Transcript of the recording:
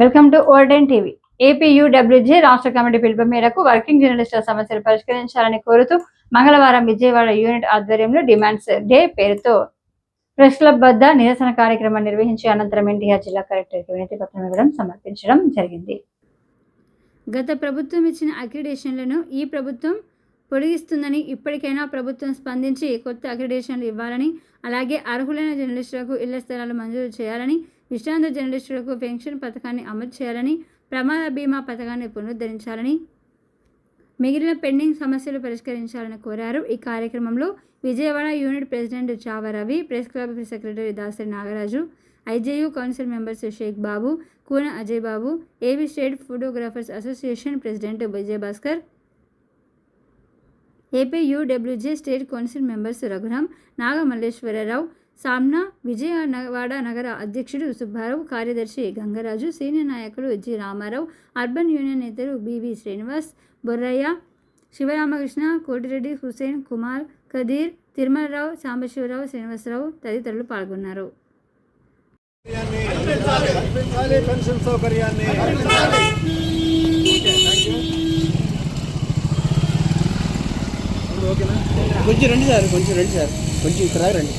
Welcome to Olden TV. APUWJ రాష్ట్ర committee పిలుపు మేరకు వర్కింగ్ జర్నలిస్టుల సమస్యలు పరిష్కరించాలని కోరుతూ మంగళవారం విజయవాడ యూనిట్ ఆధ్వర్యంలో డిమాండ్స్ డే పేరుతో ప్రెస్ క్లబ్ వద్ద నిరసన కార్యక్రమం నిర్వహించి అనంతరం ఎన్టీఆర్ జిల్లా కలెక్టర్కి వినతి పత్రం ఇవ్వడం సమర్పించడం జరిగింది. గత ప్రభుత్వం ఇచ్చిన అక్రిడేషన్లను ఈ ప్రభుత్వం పొడిగిస్తుందని ఇప్పటికైనా ప్రభుత్వం స్పందించి కొత్త అక్రిడేషన్లు ఇవ్వాలని అలాగే అర్హులైన జర్నలిస్టులకు ఇళ్ళ స్థలాలు మంజూరు చేయాలని విశ్రాంత జర్నలిస్టులకు పెన్షన్ పథకాన్ని అమలు చేయాలని ప్రమాద బీమా పథకాన్ని పునరుద్ధరించాలని మిగిలిన పెండింగ్ సమస్యలు పరిష్కరించాలని కోరారు. ఈ కార్యక్రమంలో Vijayawada unit president Chava Ravi press club secretary Dasari Nagaraju IJU council members Shaik Babu Koona Ajay Babu AV state photographers association president Vijay Bhaskar APUWJ state council members Raghuram Nagamalleswararao Samna Vijayawada నగర అధ్యక్షుడు సుబ్బారావు కార్యదర్శి Gangaraju senior నాయకులు G Ramarao urban union నేతలు BV Srinivas Borraiah Sivaramakrishna Kotireddy Hussain Kumar Kadir Tirumalarao Sambasivarao Srinivasarao తదితరులు పాల్గొన్నారు. Pension సౌకర్యాన్ని కొంచెం రండి సార్ కొంచెం రండి సార్. కొంచెం ఇక్కడ రండి.